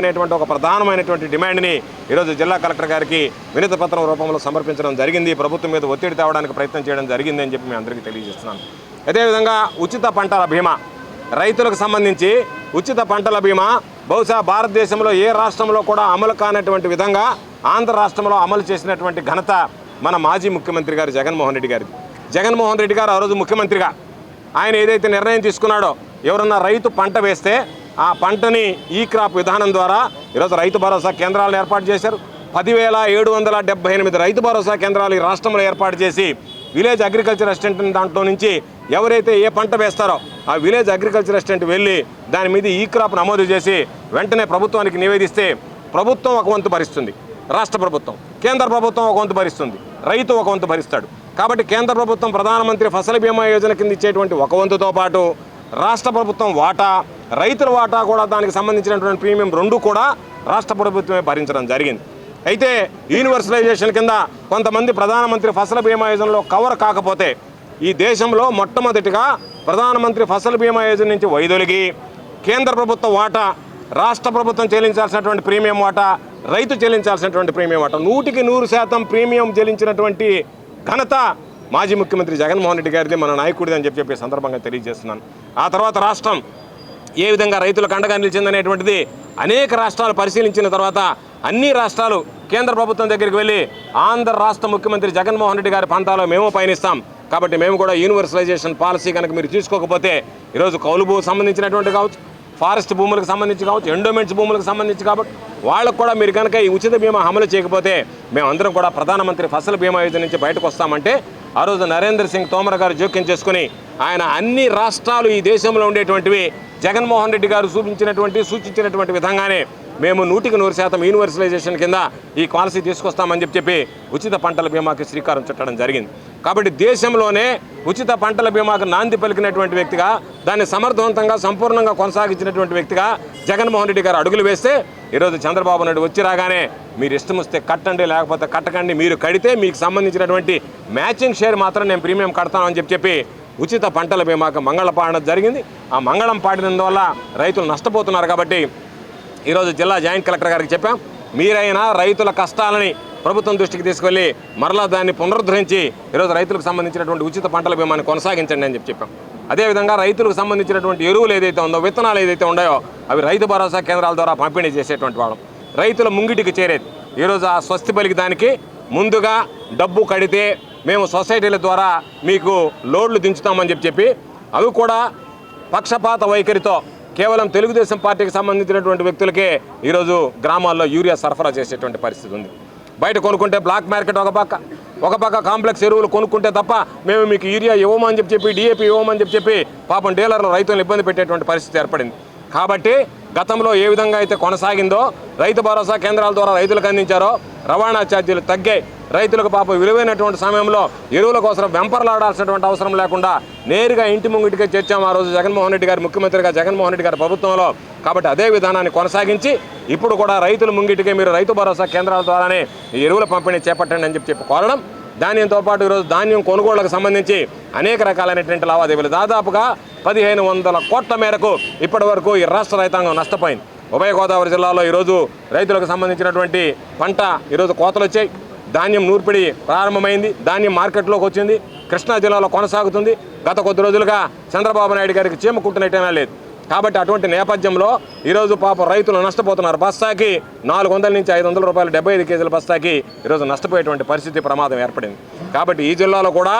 అనేటువంటి ఒక ప్రధానమైనటువంటి డిమాండ్ని ఈరోజు జిల్లా కలెక్టర్ గారికి వినతి పత్రం రూపంలో సమర్పించడం జరిగింది. ప్రభుత్వం మీద ఒత్తిడి తేవడానికి ప్రయత్నం చేయడం జరిగింది అని చెప్పి మేము అందరికీ తెలియజేస్తున్నాను. అదేవిధంగా ఉచిత పంటల బీమా రైతులకు సంబంధించి ఉచిత పంటల బీమా బహుశా భారతదేశంలో ఏ రాష్ట్రంలో కూడా అమలు కానటువంటి విధంగా ఆంధ్ర రాష్ట్రంలో అమలు చేసినటువంటి ఘనత మన మాజీ ముఖ్యమంత్రి గారు జగన్మోహన్ రెడ్డి గారిది. జగన్మోహన్ రెడ్డి గారు ఆ రోజు ముఖ్యమంత్రిగా. ఆయన ఏదైతే నిర్ణయం తీసుకున్నాడో ఎవరన్నా రైతు పంట వేస్తే ఆ పంటని ఈ క్రాప్ విధానం ద్వారా ఈరోజు రైతు భరోసా కేంద్రాలను ఏర్పాటు చేశారు. పదివేల ఏడు వందల డెబ్బై ఎనిమిది రైతు భరోసా కేంద్రాలు ఈ రాష్ట్రంలో ఏర్పాటు చేసి విలేజ్ అగ్రికల్చర్ అసిస్టెంట్ దాంట్లో నుంచి ఎవరైతే ఏ పంట వేస్తారో ఆ విలేజ్ అగ్రికల్చర్ అసిస్టెంట్ వెళ్ళి దాని మీద ఈ క్రాప్ నమోదు చేసి వెంటనే ప్రభుత్వానికి నివేదిస్తే ప్రభుత్వం ఒక వంతు భరిస్తుంది. రాష్ట్ర ప్రభుత్వం కేంద్ర ప్రభుత్వం ఒక వంతు భరిస్తుంది. రైతు ఒక వంతు భరిస్తాడు. కాబట్టి కేంద్ర ప్రభుత్వం ప్రధానమంత్రి ఫసల్ బీమా యోజన కింద ఇచ్చేటువంటి ఒక వంతుతో పాటు రాష్ట్ర ప్రభుత్వం వాటా రైతుల వాటా కూడా దానికి సంబంధించినటువంటి ప్రీమియం రెండు కూడా రాష్ట్ర ప్రభుత్వమే భరించడం జరిగింది. అయితే యూనివర్సలైజేషన్ కింద కొంతమంది ప్రధానమంత్రి ఫసల్ బీమా యోజనలో కవర్ కాకపోతే ఈ దేశంలో మొట్టమొదటిగా ప్రధానమంత్రి ఫసల్ బీమా యోజన నుంచి వైదొలిగి కేంద్ర ప్రభుత్వ వాటా రాష్ట్ర ప్రభుత్వం చెల్లించాల్సినటువంటి ప్రీమియం వాటా రైతు చెల్లించాల్సినటువంటి ప్రీమియం వాటా నూటికి నూరు శాతం ప్రీమియం చెల్లించినటువంటి ఘనత మాజీ ముఖ్యమంత్రి జగన్మోహన్ రెడ్డి గారిది మన నాయకుడిది అని చెప్పి చెప్పే సందర్భంగా తెలియజేస్తున్నాను. ఆ తర్వాత రాష్ట్రం ఏ విధంగా రైతులకు అండగా నిలిచిందనేటువంటిది అనేక రాష్ట్రాలు పరిశీలించిన తర్వాత అన్ని రాష్ట్రాలు కేంద్ర ప్రభుత్వం దగ్గరికి వెళ్ళి ఆంధ్ర రాష్ట్ర ముఖ్యమంత్రి జగన్మోహన్ రెడ్డి గారి ప్రాంతాల్లో మేము పయనిస్తాం. కాబట్టి మేము కూడా యూనివర్సలైజేషన్ పాలసీ కనుక మీరు తీసుకోకపోతే ఈరోజు కౌలు భూ సంబంధించినటువంటి కావచ్చు ఫారెస్ట్ భూములకు సంబంధించి కావచ్చు ఎండోమెంట్స్ భూములకు సంబంధించి కాబట్టి వాళ్ళకు కూడా మీరు కనుక ఈ ఉచిత బీమా అమలు చేయకపోతే మేమందరం కూడా ప్రధానమంత్రి ఫసల్ బీమా యోజన నుంచి బయటకు వస్తామంటే ఆ రోజు నరేంద్ర సింగ్ తోమర్ గారు జోక్యం చేసుకుని ఆయన అన్ని రాష్ట్రాలు ఈ దేశంలో ఉండేటువంటివి జగన్మోహన్ రెడ్డి గారు చూపించినటువంటి సూచించినటువంటి విధంగానే మేము నూటికి నూరు శాతం యూనివర్సలైజేషన్ కింద ఈ పాలసీ తీసుకొస్తామని చెప్పి చెప్పి ఉచిత పంటల బీమాకి శ్రీకారం చుట్టడం జరిగింది. కాబట్టి దేశంలోనే ఉచిత పంటల బీమాకు నాంది పలికినటువంటి వ్యక్తిగా దాన్ని సమర్థవంతంగా సంపూర్ణంగా కొనసాగించినటువంటి వ్యక్తిగా జగన్మోహన్ రెడ్డి గారు అడుగులు వేస్తే ఈరోజు చంద్రబాబు నాయుడు వచ్చి రాగానే మీరు ఇష్టం వస్తే కట్టండి లేకపోతే కట్టకండి మీరు కడితే మీకు సంబంధించినటువంటి మ్యాచింగ్ షేర్ మాత్రం నేను ప్రీమియం కడతానని చెప్పి చెప్పి ఉచిత పంటల బీమాకు మంగళం పాడడం జరిగింది. ఆ మంగళం పాడినందువల్ల రైతులు నష్టపోతున్నారు కాబట్టి ఈరోజు జిల్లా జాయింట్ కలెక్టర్ గారికి చెప్పాం మీరైనా రైతుల కష్టాలని ప్రభుత్వం దృష్టికి తీసుకెళ్ళి మరలా దాన్ని పునరుద్ధరించి ఈరోజు రైతులకు సంబంధించినటువంటి ఉచిత పంటల బీమాని కొనసాగించండి అని చెప్పి చెప్పాం. అదేవిధంగా రైతులకు సంబంధించినటువంటి ఎరువులు ఏదైతే ఉందో విత్తనాలు ఏదైతే ఉన్నాయో అవి రైతు భరోసా కేంద్రాల ద్వారా పంపిణీ చేసేటువంటి వాడు రైతుల ముంగిటికి చేరేది. ఈరోజు ఆ స్వస్తి పలికి దానికి ముందుగా డబ్బు కడితే మేము సొసైటీల ద్వారా మీకు లోడ్లు దించుతామని చెప్పి చెప్పి అవి కూడా పక్షపాత వైఖరితో కేవలం తెలుగుదేశం పార్టీకి సంబంధించినటువంటి వ్యక్తులకే ఈరోజు గ్రామాల్లో యూరియా సరఫరా చేసేటువంటి పరిస్థితి ఉంది. బయట కొనుక్కుంటే బ్లాక్ మార్కెట్ ఒక పక్క ఒక పక్క కాంప్లెక్స్ ఎరువులు కొనుక్కుంటే తప్ప మేము మీకు యూరియా ఇవ్వమని చెప్పి చెప్పి డిఏపి ఇవ్వమని చెప్పి చెప్పి పాపం డీలర్లు రైతులను ఇబ్బంది పెట్టేటువంటి పరిస్థితి ఏర్పడింది. కాబట్టి గతంలో ఏ విధంగా అయితే కొనసాగిందో రైతు భరోసా కేంద్రాల ద్వారా రైతులకు అందించారో రవాణా ఛార్జీలు తగ్గాయి రైతులకు పాప విలువైనటువంటి సమయంలో ఎరువుల కోసం వెంపర్లాడాల్సినటువంటి అవసరం లేకుండా నేరుగా ఇంటి ముంగిటికే చేర్చాము ఆ రోజు జగన్మోహన్ రెడ్డి గారు ముఖ్యమంత్రిగా జగన్మోహన్ రెడ్డి గారి ప్రభుత్వంలో. కాబట్టి అదే విధానాన్ని కొనసాగించి ఇప్పుడు కూడా రైతుల ముంగిటికే మీరు రైతు భరోసా కేంద్రాల ద్వారానే ఎరువుల పంపిణీ చేపట్టండి అని చెప్పి చెప్పి కోరడం. ధాన్యంతో పాటు ఈరోజు ధాన్యం కొనుగోళ్ళకు సంబంధించి అనేక రకాలైనటువంటి లావాదేవీలు. దాదాపుగా పదిహేను వందల కోట్ల మేరకు ఇప్పటి వరకు ఈ రాష్ట్ర రైతాంగం నష్టపోయింది. ఉభయ గోదావరి జిల్లాలో ఈరోజు రైతులకు సంబంధించినటువంటి పంట ఈరోజు కోతలు వచ్చాయి ధాన్యం నూర్పిడి ప్రారంభమైంది. ధాన్యం మార్కెట్లోకి వచ్చింది. కృష్ణా జిల్లాలో కొనసాగుతుంది. గత కొద్ది రోజులుగా చంద్రబాబు నాయుడు గారికి చీమ కుట్టినట్టేనా లేదు. కాబట్టి అటువంటి నేపథ్యంలో ఈరోజు పాపం రైతులు నష్టపోతున్నారు. బస్తాకి నాలుగు వందల నుంచి ఐదు వందల రూపాయలు డెబ్బై ఐదు కేజీల బస్తాకి ఈరోజు నష్టపోయేటువంటి పరిస్థితి ప్రమాదం ఏర్పడింది. కాబట్టి ఈ జిల్లాలో కూడా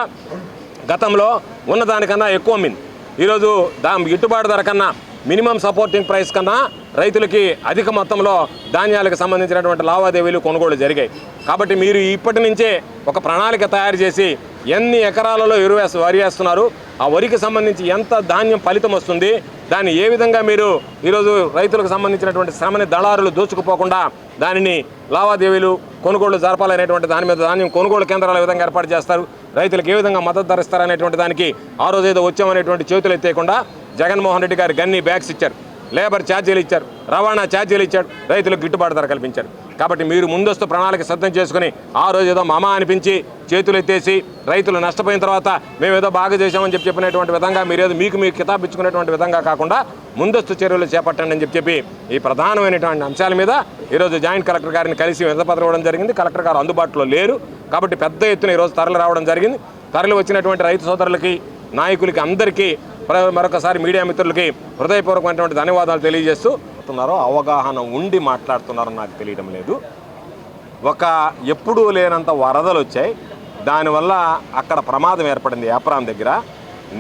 గతంలో ఉన్నదానికన్నా ఎక్కువ మింది. ఈరోజు దా గిట్టుబాటు ధర కన్నా మినిమం సపోర్టింగ్ ప్రైస్ కన్నా రైతులకి అధిక మొత్తంలో ధాన్యాలకు సంబంధించినటువంటి లావాదేవీలు కొనుగోలు జరిగాయి. కాబట్టి మీరు ఇప్పటి నుంచే ఒక ప్రణాళిక తయారు చేసి ఎన్ని ఎకరాలలో ఎరువు వరి వేస్తున్నారు ఆ వరికి సంబంధించి ఎంత ధాన్యం ఫలితం వస్తుంది దాన్ని ఏ విధంగా మీరు ఈరోజు రైతులకు సంబంధించినటువంటి శ్రమని దళారులు దోచుకుపోకుండా దానిని లావాదేవీలు కొనుగోళ్ళు జరపాలనేటువంటి దాని మీద ధాన్యం కొనుగోలు కేంద్రాల విధంగా ఏర్పాటు చేస్తారు రైతులకు ఏ విధంగా మద్దతు ధరిస్తారనేటువంటి దానికి ఆ రోజు ఏదో వచ్చామనేటువంటి చేతులు ఎత్తేయకుండా జగన్మోహన్ రెడ్డి గారు గన్ని బ్యాగ్స్ ఇచ్చారు. లేబర్ ఛార్జీలు ఇచ్చారు. రవాణా ఛార్జీలు ఇచ్చాడు రైతులకు గిట్టుబాటు ధర కల్పించారు. కాబట్టి మీరు ముందస్తు ప్రణాళిక సిద్ధం చేసుకుని ఆ రోజు ఏదో మమా అనిపించి చేతులు ఎత్తేసి రైతులు నష్టపోయిన తర్వాత మేము ఏదో బాగా చేశామని చెప్పి చెప్పినటువంటి విధంగా మీరు ఏదో మీకు మీకు కితాబిచ్చుకునేటువంటి విధంగా కాకుండా ముందస్తు చర్యలు చేపట్టండి అని చెప్పి చెప్పి ఈ ప్రధానమైనటువంటి అంశాల మీద ఈరోజు జాయింట్ కలెక్టర్ గారిని కలిసి వినతిపత్రం ఇవ్వడం జరిగింది. కలెక్టర్ గారు అందుబాటులో లేరు. కాబట్టి పెద్ద ఎత్తున ఈరోజు తరలి రావడం జరిగింది. తరలి వచ్చినటువంటి రైతు సోదరులకి నాయకులకి అందరికీ మరొకసారి మీడియా మిత్రులకి హృదయపూర్వకమైనటువంటి ధన్యవాదాలు తెలియజేస్తూ అవగాహన ఉండి మాట్లాడుతున్నారో నాకు తెలియడం లేదు. ఒక ఎప్పుడూ లేనంత వరదలు వచ్చాయి. దానివల్ల అక్కడ ప్రమాదం ఏర్పడింది ఏప్రాం దగ్గర.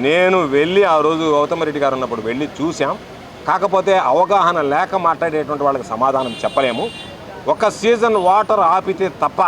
నేను వెళ్ళి ఆ రోజు గౌతమ్ రెడ్డి గారు ఉన్నప్పుడు వెళ్ళి చూసాం కాకపోతే అవగాహన లేక మాట్లాడేటువంటి వాళ్ళకి సమాధానం చెప్పలేము. ఒక సీజన్ వాటర్ ఆపితే తప్ప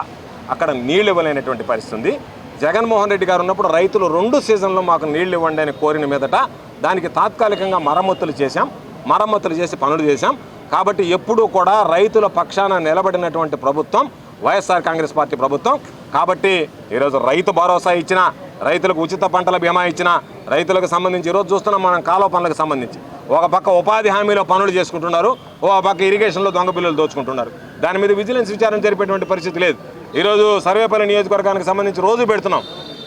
అక్కడ నీళ్ళు ఇవ్వలేనటువంటి పరిస్థితి ఉంది జగన్మోహన్ రెడ్డి గారు ఉన్నప్పుడు రైతులు రెండు సీజన్లో మాకు నీళ్ళు ఇవ్వండి అని కోరిన మీదట దానికి తాత్కాలికంగా మరమ్మతులు చేశాం. మరమ్మతులు చేసి పనులు చేశాం. కాబట్టి ఎప్పుడూ కూడా రైతుల పక్షాన నిలబడినటువంటి ప్రభుత్వం వైఎస్ఆర్ కాంగ్రెస్ పార్టీ ప్రభుత్వం. కాబట్టి ఈరోజు రైతు భరోసా ఇచ్చిన రైతులకు ఉచిత పంటల బీమా ఇచ్చిన రైతులకు సంబంధించి ఈరోజు చూస్తున్నాం మనం కాలువ పనులకు సంబంధించి. ఒక పక్క ఉపాధి హామీలో పనులు చేసుకుంటున్నారు ఒక పక్క ఇరిగేషన్లో దొంగ బిల్లులు దోచుకుంటున్నారు. దాని మీద విజిలెన్స్ విచారణ జరిపేటువంటి పరిస్థితి లేదు. ఈరోజు సర్వేపల్లి నియోజకవర్గానికి సంబంధించి రోజు పెడుతున్నాం.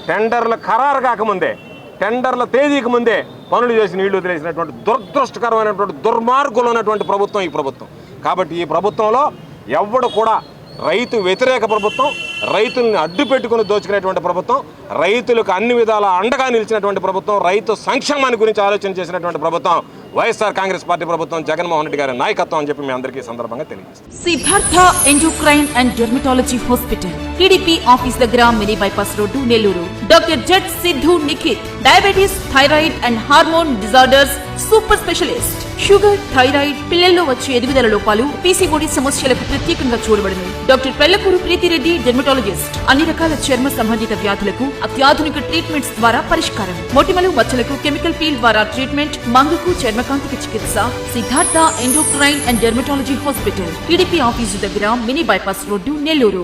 టెండర్ల ఖరారు కాకముందే టెండర్ల తేదీకి ముందే పనులు చేసి నీళ్ళు వదిలేసినటువంటి దురదృష్టకరమైనటువంటి దుర్మార్గులైనటువంటి ప్రభుత్వం ఈ ప్రభుత్వం. కాబట్టి ఈ ప్రభుత్వంలో ఎవడు కూడా రైతు వ్యతిరేక ప్రభుత్వం రైతుల్ని అడ్డు పెట్టుకుని దోచుకునేటువంటి ప్రభుత్వం రైతులకు అన్ని విధాల అండగా నిలిచినటువంటి ప్రభుత్వం రైతు సంక్షేమాన్ని గురించి ఆలోచన చేసినటువంటి ప్రభుత్వం వైఎస్ఆర్ కాంగ్రెస్ పార్టీ ప్రభుత్వం జగన్మోహన్ రెడ్డి గారి నాయకత్వం అని చెప్పి మీ అందరికీ సందర్భంగా తెలియజేస్తాం. Siddhartha endocrine and dermatology hospital TDP office దగ్గర mini bypass road Nellore. Doctor jet Siddhu Nikhit diabetes thyroid and hormone disorders super specialist. Sugar thyroid పిల్లల్లో వచ్చే ఎదుగుదల లోపాలు పీసీఓడి సమస్యలకు ప్రత్యేకంగా చూడబడింది డాక్టర్ పెళ్ళకూరు ప్రీతిరెడ్డి డెర్మటాలజిస్ట్ అన్ని రకాల చర్మ సంబంధిత వ్యాధులకు అత్యాధునిక ట్రీట్మెంట్స్ ద్వారా పరిష్కారం. మొటిమలు మచ్చలకు కెమికల్ పీల్ ద్వారా ట్రీట్మెంట్ మంగకు చర్మకాంతికి చికిత్స Siddhartha endocrine and dermatology hospital. TDP office దగ్గర మినీ బైపాస్ రోడ్డు నెల్లూరు.